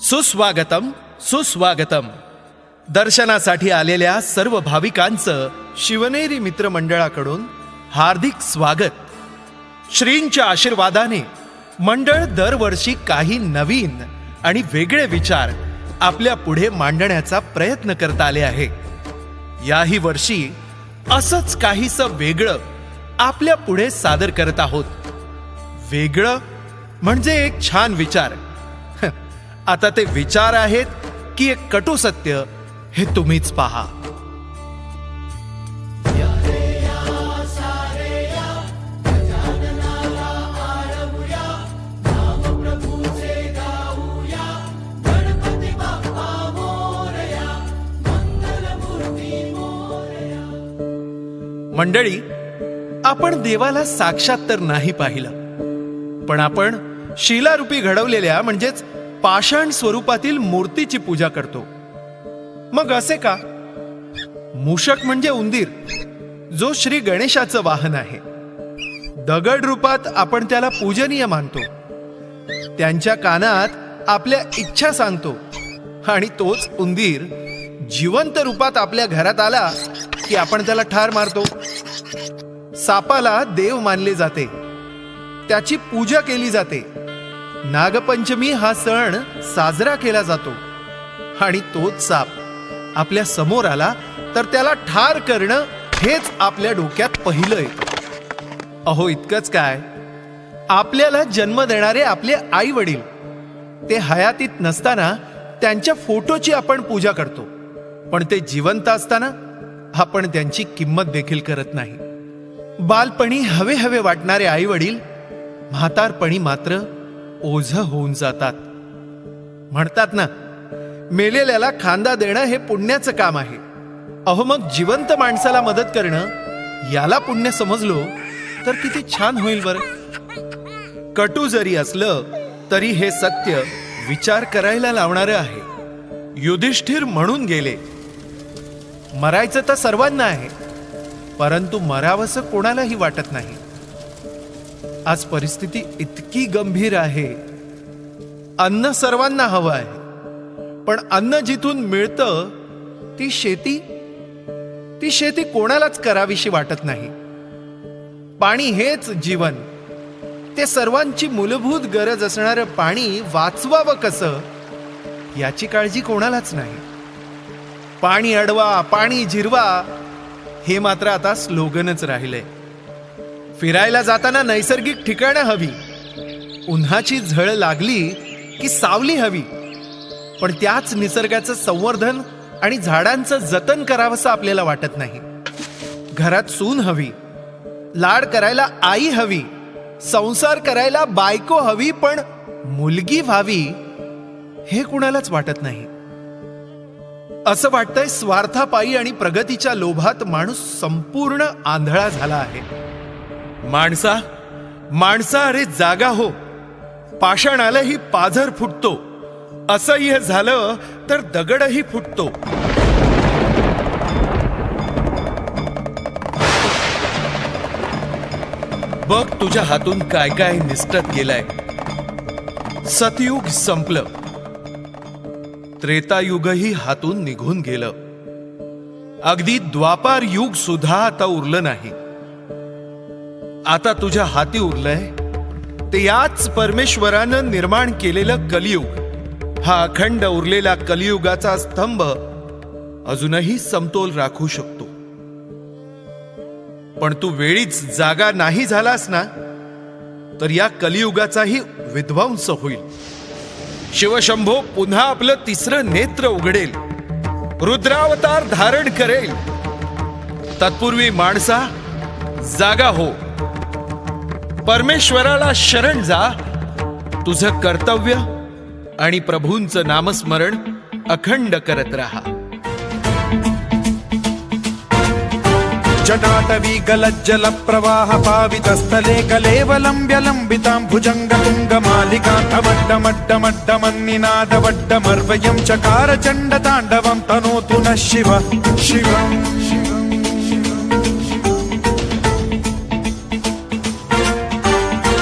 सुस्वागतम सुस्वागतम. दर्शनासाठी आलेल्या सर्व भाविकांचं शिवनेरी मित्रमंडळाकडून हार्दिक स्वागत. श्रींच्या आशीर्वादाने मंडळ दरवर्षी काही नवीन आणि वेगळे विचार आपल्या पुढे मांडण्याचा प्रयत्न करत आले आहे. याही वर्षी असंच काहीस वेगळं आपल्या पुढे सादर करत आहोत. वेगळं म्हणजे एक छान विचार. आता ते विचार आहेत की एक कटू सत्य हे तुम्हीच पहा. मंडळी आपण देवाला साक्षात तर नाही पाहिलं पण आपण शिलारूपी घडवलेल्या म्हणजेच पाषाण स्वरूपातील मूर्तीची पूजा करतो. मग असे का? मूषक म्हणजे उंदीर जो श्री गणेशाचं वाहन आहे. दगड रूपात आपण त्याला पूजनीय मानतो. त्यांच्या कानात आपल्या इच्छा सांगतो. आणि तोच उंदीर जिवंत रूपात आपल्या घरात आला की आपण त्याला ठार मारतो. सापाला देव मानले जाते. त्याची पूजा केली जाते. नागपंचमी हा सण साजरा केला जातो. आणि तोच साप आपल्यासमोर आला तर त्याला ठार करणं हेच आपल्या डोक्यात पहिलं येतं अहो इतकंच काय? आपल्याला जन्म देणारे आपले आई वडील ते हयातीत नसताना त्यांच्या फोटोची आपण पूजा करतो. पण ते जिवंत असताना आपण त्यांची किंमत देखील करत नाही. बालपणी हवे हवे वाटणारे आई वडील म्हातारपणी मात्र ओझ होऊन जातात. म्हणतात ना मेलेल्याला खांदा देणं हे पुण्याचं काम आहे. अहो मग जिवंत माणसाला मदत करणं याला पुण्य समजलो तर किती छान होईल बरं. कटू जरी असलं तरी हे सत्य विचार करायला लावणारं आहे. युधिष्ठिर म्हणून गेले. मरायचं तर सर्वांना आहे परंतु मरावंसं कोणालाही वाटत नाही. आज परिस्थिती इतकी गंभीर आहे. अन्न सर्वांना हवं आहे. पण अन्न जिथून मिळतं ती शेती ती शेती कोणालाच करावीशी वाटत नाही. पाणी हेच जीवन. ते सर्वांची मूलभूत गरज असणारं पाणी वाचवावं कसं याची काळजी कोणालाच नाही. पाणी अडवा पाणी जिरवा हे मात्र आता स्लोगनच राहिलंय. फिरायला जाताना नैसर्गिक ठिकाणं हवी. उन्हाची झळ लागली की सावली हवी. पण त्याच निसर्गाचं संवर्धन आणि झाडांचं जतन करावंसं आपल्याला वाटत नाही. घरात सून हवी. लाड करायला आई हवी. संसार करायला बायको हवी पण मुलगी व्हावी हे कुणालाच वाटत नाही. असं वाटतंय स्वार्थापायी आणि प्रगतीच्या लोभात माणूस संपूर्ण आंधळा झाला आहे. माणसा माणसा अरे जागा हो. पाषाणालाही पाझर फुटतो. असह्य झालं तर दगडही फुटतो. बघ तुझ्या हातून काय काय निसटत गेलाय. सतयुग संपलं. त्रेतायुगही हातून निघून गेलं. अगदी द्वापार युग सुद्धा आता उरलं नाही. आता तुझ्या हाती उरलंय? ते याच परमेश्वरानं निर्माण केलेलं कलियुग. हा अखंड उरलेला कलियुगाचा स्तंभ अजूनही समतोल राखू शकतो. पण तू वेळीच जागा नाही झालास ना तर या कलियुगाचाही विध्वंस होईल. शिवशंभो पुन्हा आपलं तिसरं नेत्र उघडेल. रुद्रावतार धारण करेल. तत्पूर्वी माणसा जागा हो. परमेश्वराला शरण जा. तुझं कर्तव्य आणि प्रभूंचं नामस्मरण अखंड करत राहा. जटाटवी गलज्जल प्रवाह पावितस्थले कलेवलम्ब्य लम्बितां भुजङ्ग तनोतु नः शिव शिवम्।